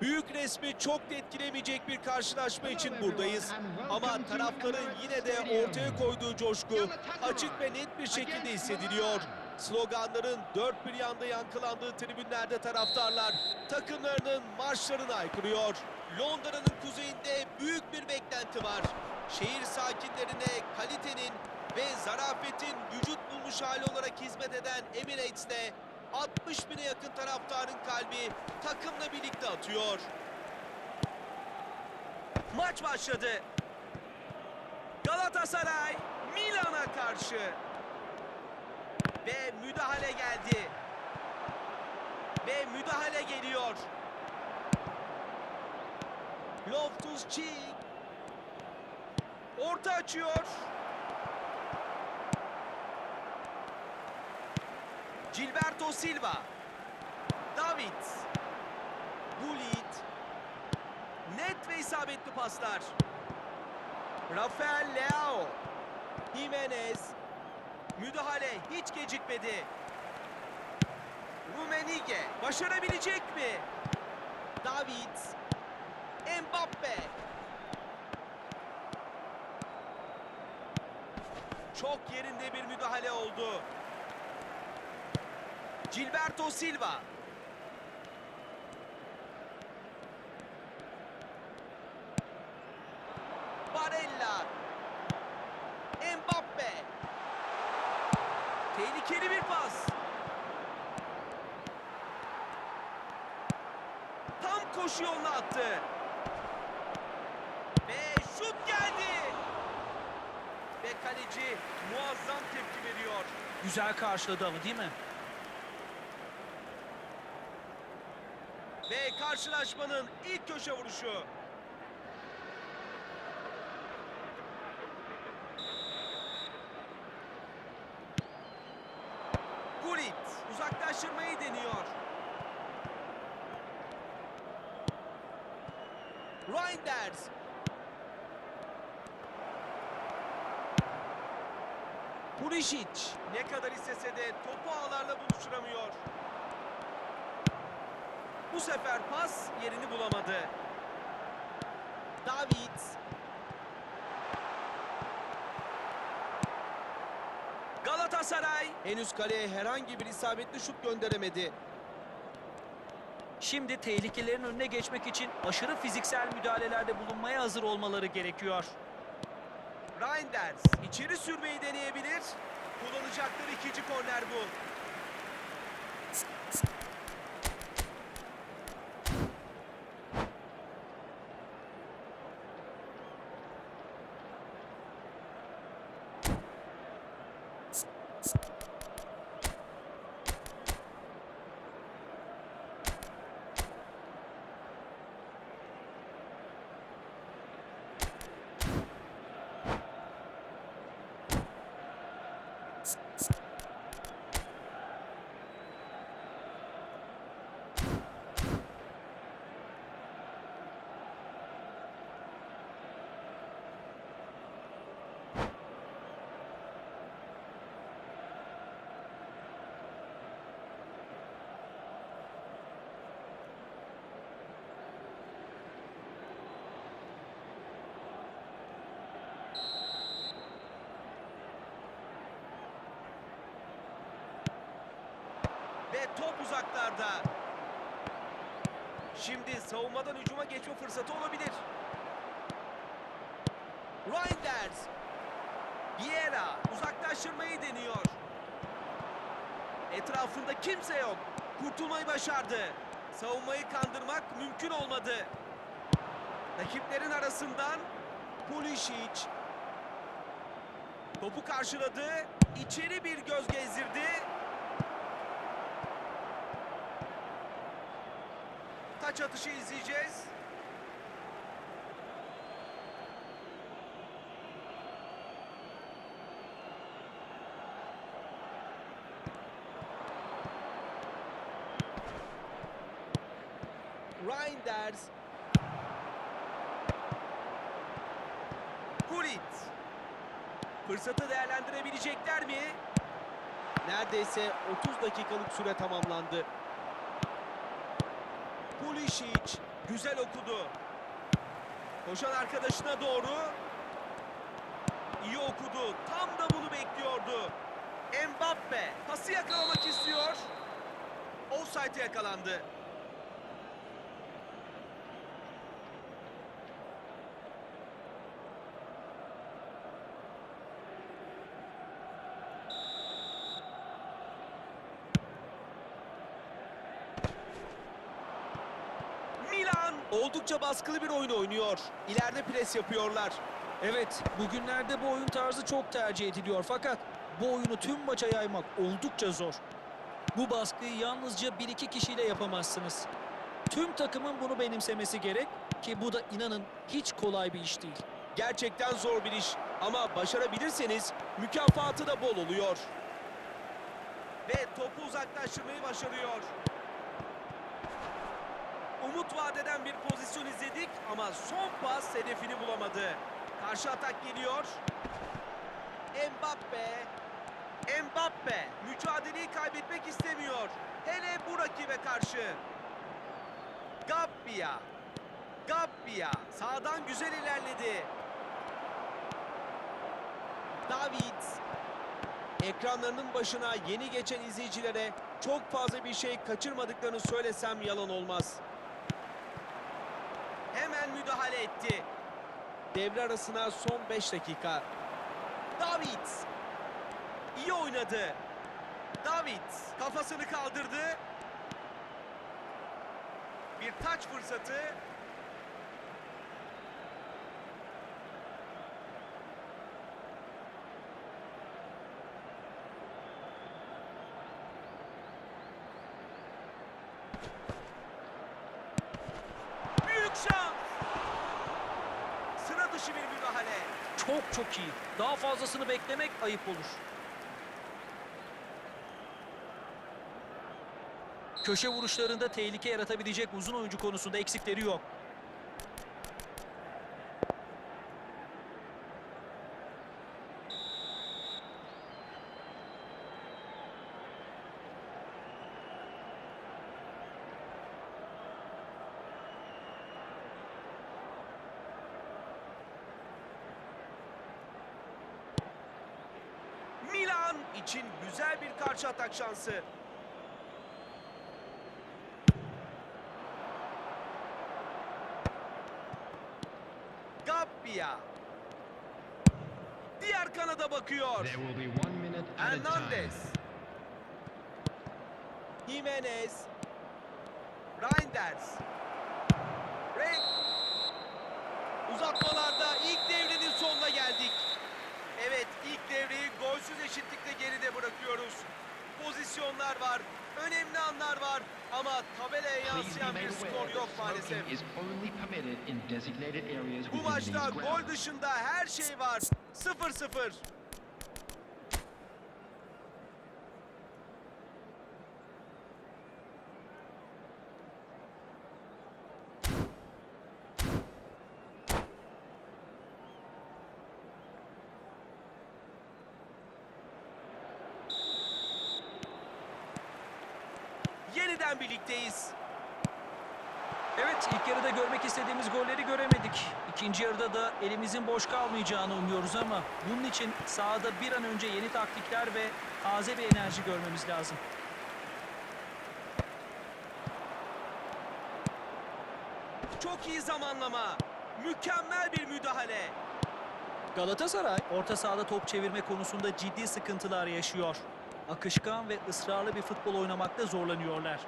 Büyük resmi çok etkilemeyecek bir karşılaşma için buradayız. Ama taraftarın yine de ortaya koyduğu coşku açık ve net bir şekilde hissediliyor. Sloganların dört bir yanda yankılandığı tribünlerde taraftarlar takımlarının marşlarını aykırıyor. Londra'nın kuzeyinde büyük bir beklenti var. Şehir sakinlerine kalitenin ve zarafetin vücut bulmuş hali olarak hizmet eden Emirates'te 60 bine yakın taraftarın kalbi takımla birlikte atıyor. Maç başladı. Galatasaray Milan'a karşı. Ve müdahale geldi. Ve müdahale geliyor. Loftus-Cheek orta açıyor. Gilberto Silva. David. Gullit. Net ve isabetli paslar. Rafael Leao. Jimenez. Müdahale hiç gecikmedi. Rumenige başarabilecek mi? David. Mbappe. Çok yerinde bir müdahale oldu. Gilberto Silva. Barella. Mbappe. Tehlikeli bir pas. Tam koşu yoluna attı. Ve şut geldi. Ve kaleci muazzam tepki veriyor. Güzel karşıladı ama değil mi? Ve karşılaşmanın ilk köşe vuruşu. Gullit uzaklaştırmayı deniyor. Reinders. Pulisic ne kadar istese de topu ağlarla buluşturamıyor. Bu sefer pas yerini bulamadı. David. Galatasaray henüz kaleye herhangi bir isabetli şut gönderemedi. Şimdi tehlikelerin önüne geçmek için aşırı fiziksel müdahalelerde bulunmaya hazır olmaları gerekiyor. Reinders içeri sürmeyi deneyebilir. Kullanacakları ikinci korner bu. Top uzaklarda. Şimdi savunmadan hücuma geçme fırsatı olabilir. Reinders. Vieira uzaklaştırmayı deniyor. Etrafında kimse yok. Kurtulmayı başardı. Savunmayı kandırmak mümkün olmadı. Rakiplerin arasından Pulisic. Topu karşıladı. İçeri bir göz gezdirdi. Taç atışı izleyeceğiz. Reinders. Gullit. Fırsatı değerlendirebilecekler mi? Neredeyse 30 dakikalık süre tamamlandı. Pulisic Güzel okudu. Koşan arkadaşına doğru. İyi okudu. Tam da bunu bekliyordu. Mbappe pası yakalamak istiyor. Offside'e yakalandı. Milan oldukça baskılı bir oyun oynuyor. İleride pres yapıyorlar. Evet, bugünlerde bu oyun tarzı çok tercih ediliyor fakat bu oyunu tüm maça yaymak oldukça zor. Bu baskıyı yalnızca bir iki kişiyle yapamazsınız. Tüm takımın bunu benimsemesi gerek ki bu da inanın hiç kolay bir iş değil. Gerçekten zor bir iş ama başarabilirseniz mükafatı da bol oluyor. Ve topu uzaklaştırmayı başarıyor. Umut vadeden bir pozisyon izledik ama son pas hedefini bulamadı. Karşı atak geliyor. Mbappe. Mbappe mücadeleyi kaybetmek istemiyor. Hele bu rakibe karşı. Gabbia. Gabbia sağdan güzel ilerledi. David. Ekranlarının başına yeni geçen izleyicilere çok fazla bir şey kaçırmadıklarını söylesem yalan olmaz. Hemen müdahale etti. Devre arasına son 5 dakika. David. İyi oynadı. David kafasını kaldırdı. Bir taç fırsatı. Büyük şans. Sıra dışı bir müdahale. Çok çok iyi. Daha fazlasını beklemek ayıp olur. Köşe vuruşlarında tehlike yaratabilecek uzun oyuncu konusunda eksikleri yok. Milan için güzel bir karşı atak şansı. Gabbia. Diğer kanada bakıyor. Hernandez. Jimenez. Reinders. Rek. Uzatmalarda ilk devrenin sonuna geldik. Evet ilk devreyi golsüz eşitlikle geride bırakıyoruz. Pozisyonlar var, önemli anlar var ama tabelaya yansıyan bir skor yok maalesef. Bu maçta gol dışında her şey var. 0-0. Yeniden birlikteyiz. Evet ilk yarıda görmek istediğimiz golleri göremedik. İkinci yarıda da elimizin boş kalmayacağını umuyoruz ama bunun için sahada bir an önce yeni taktikler ve taze bir enerji görmemiz lazım. Çok iyi zamanlama. Mükemmel bir müdahale. Galatasaray orta sahada top çevirme konusunda ciddi sıkıntılar yaşıyor. Akışkan ve ısrarlı bir futbol oynamakta zorlanıyorlar.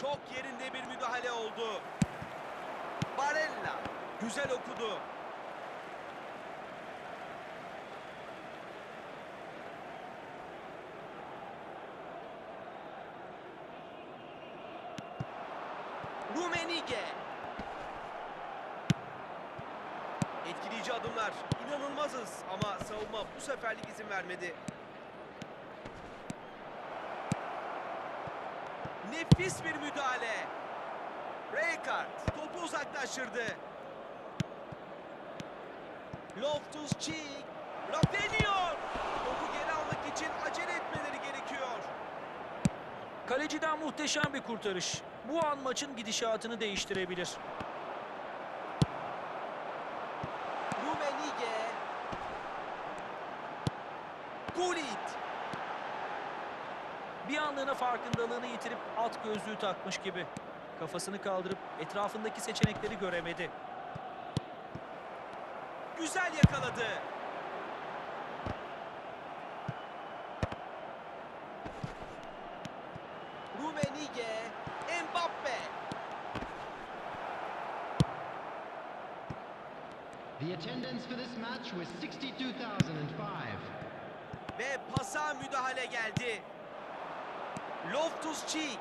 Çok yerinde bir müdahale oldu. Barella güzel okudu. Rumenige. Etkileyici adımlar. İnanılmazız ama savunma bu seferlik izin vermedi. Nefis bir müdahale. Rijkaard topu uzaklaştırdı. Loftus-Cheek deniyor. Topu geri almak için acele etmeleri gerekiyor. Kaleciden muhteşem bir kurtarış. Bu an maçın gidişatını değiştirebilir. Rumenige. Gullit. Bir anlığına farkındalığını yitirip at gözlüğü takmış gibi. Kafasını kaldırıp etrafındaki seçenekleri göremedi. Güzel yakaladı. Rumenige. Mbappe. The attendance for this match was 62,005. Ve pasa müdahale geldi. Loftus Cheek.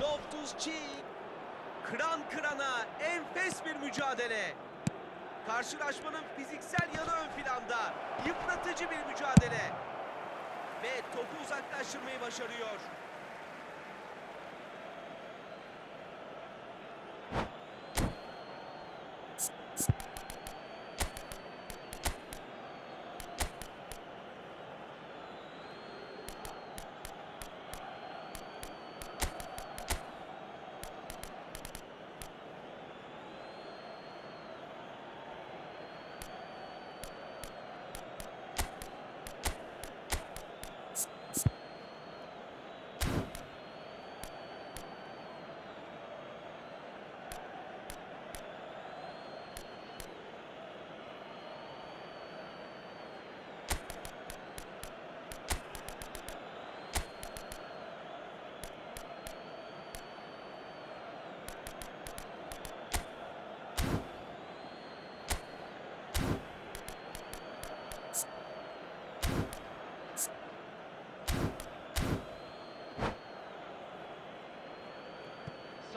Loftus Cheek. Kıran kırana enfes bir mücadele. Karşılaşmanın fiziksel yanı ön planda. Yıpratıcı bir mücadele. Ve topu uzaklaştırmayı başarıyor.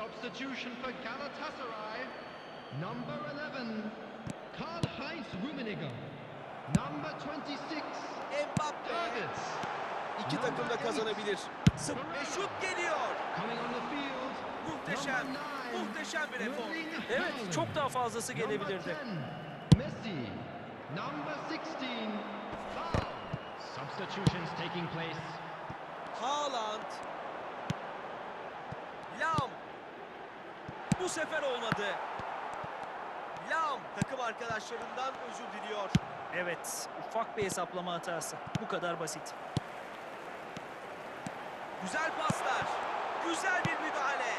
Substitution for Galatasaray. Number 11, Karl-Heinz Rummenigge. Number 26, Mbappe. Davids. İki takım da kazanabilir. Ve şut geliyor. Coming on the field, Muhteşem. nine, Muhteşem bir efor. Evet, çok daha fazlası gelebilirdi. 10, Messi. Number 16, Paul. Substitutions taking place. Haaland. Lam. Bu sefer olmadı. Lam takım arkadaşlarından özür diliyor. Evet, ufak bir hesaplama hatası. Bu kadar basit. Güzel paslar. Güzel bir müdahale.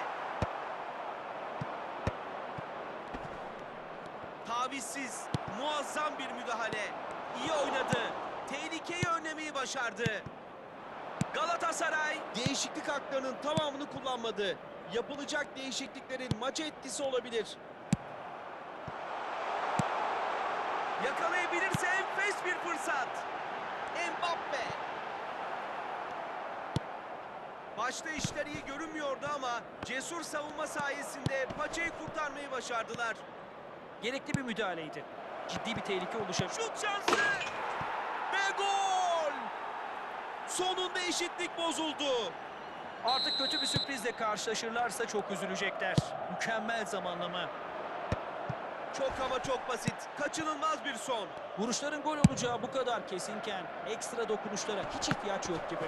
Tavizsiz, muazzam bir müdahale. İyi oynadı. Tehlikeyi önlemeyi başardı. Galatasaray değişiklik haklarının tamamını kullanmadı. Yapılacak değişikliklerin maça etkisi olabilir. Yakalayabilirse enfes bir fırsat. Mbappe. Başta işler iyi görünmüyordu ama cesur savunma sayesinde paçayı kurtarmayı başardılar. Gerekli bir müdahaleydi. Ciddi bir tehlike oluşabilir. Şut şansı ve gol! Sonunda eşitlik bozuldu. Artık kötü bir sürprizle karşılaşırlarsa çok üzülecekler. Mükemmel zamanlama. Çok ama çok basit. Kaçınılmaz bir son. Vuruşların gol olacağı bu kadar kesinken ekstra dokunuşlara hiç ihtiyaç yok gibi.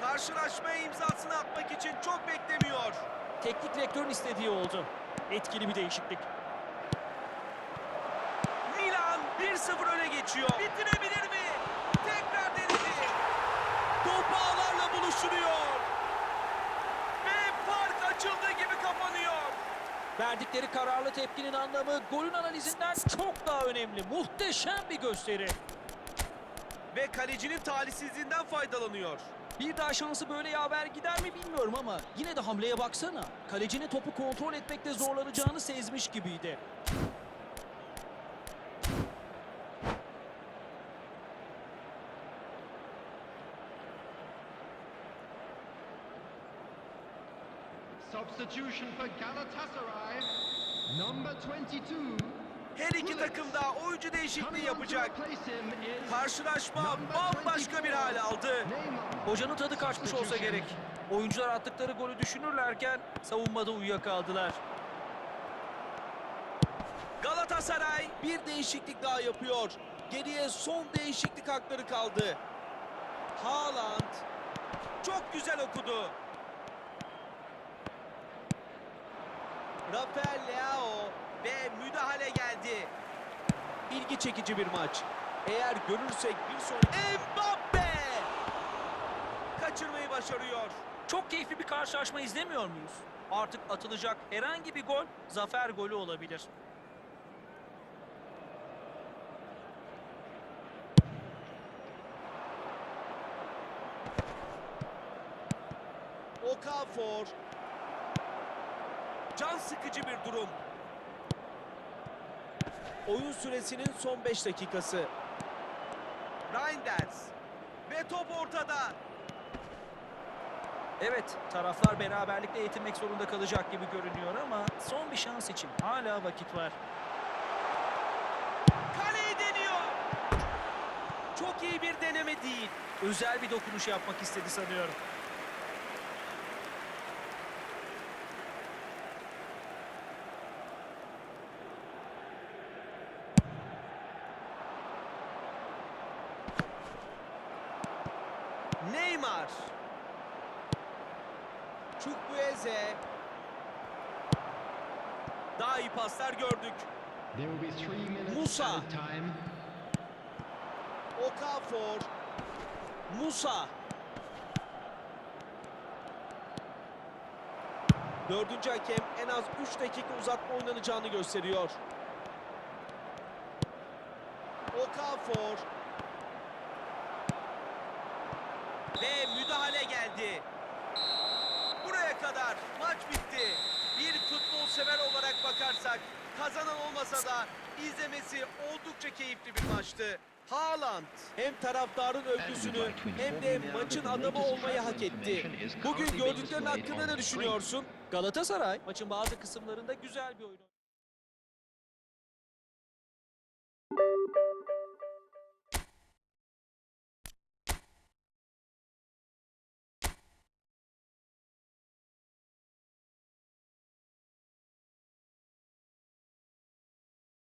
Karşılaşmaya imzasını atmak için çok beklemiyor. Teknik direktörün istediği oldu. Etkili bir değişiklik. Milan 1-0 öne geçiyor. Bitirebilir mi? Buluşturuyor. Ve fark açıldığı gibi kapanıyor. Verdikleri kararlı tepkinin anlamı golün analizinden çok daha önemli. Muhteşem bir gösteri. Ve kalecinin talihsizliğinden faydalanıyor. Bir daha şansı böyle yaver gider mi bilmiyorum ama yine de hamleye baksana. Kalecinin topu kontrol etmekte zorlanacağını sezmiş gibiydi. Substitution for Galatasaray. Number 22, Her iki takım da oyuncu değişikliği yapacak. Karşılaşma bambaşka bir 24, hale aldı. Hocanın tadı kaçmış olsa gerek. Oyuncular attıkları golü düşünürlerken savunmada uyuyakaldılar. Galatasaray bir değişiklik daha yapıyor. Geriye son değişiklik hakları kaldı. Haaland Çok güzel okudu. Rafael Leao ve müdahale geldi. İlgi çekici bir maç. Eğer görürsek bir sonraki... Mbappe! Kaçırmayı başarıyor. Çok keyifli bir karşılaşma izlemiyor muyuz? Artık atılacak herhangi bir gol zafer golü olabilir. Okafor. Can sıkıcı bir durum. Oyun süresinin son 5 dakikası. Reinders. Ve top ortada. Evet, taraflar beraberlikle yetinmek zorunda kalacak gibi görünüyor ama son bir şans için hala vakit var. Kaleyi deniyor. Çok iyi bir deneme değil. Özel bir dokunuş yapmak istedi sanıyorum. Neymar. Chukwueze. Daha iyi paslar gördük. Musa. Okafor. Musa. Dördüncü hakem en az 3 dakika uzatma oynanacağını gösteriyor. Okafor. Ve müdahale geldi. Buraya kadar maç bitti. Bir futbol sever olarak bakarsak kazanan olmasa da izlemesi oldukça keyifli bir maçtı. Haaland hem taraftarın övgüsünü hem de maçın adamı olmayı hak etti. Bugün gördüklerin hakkında ne düşünüyorsun? Galatasaray maçın bazı kısımlarında güzel bir oyun.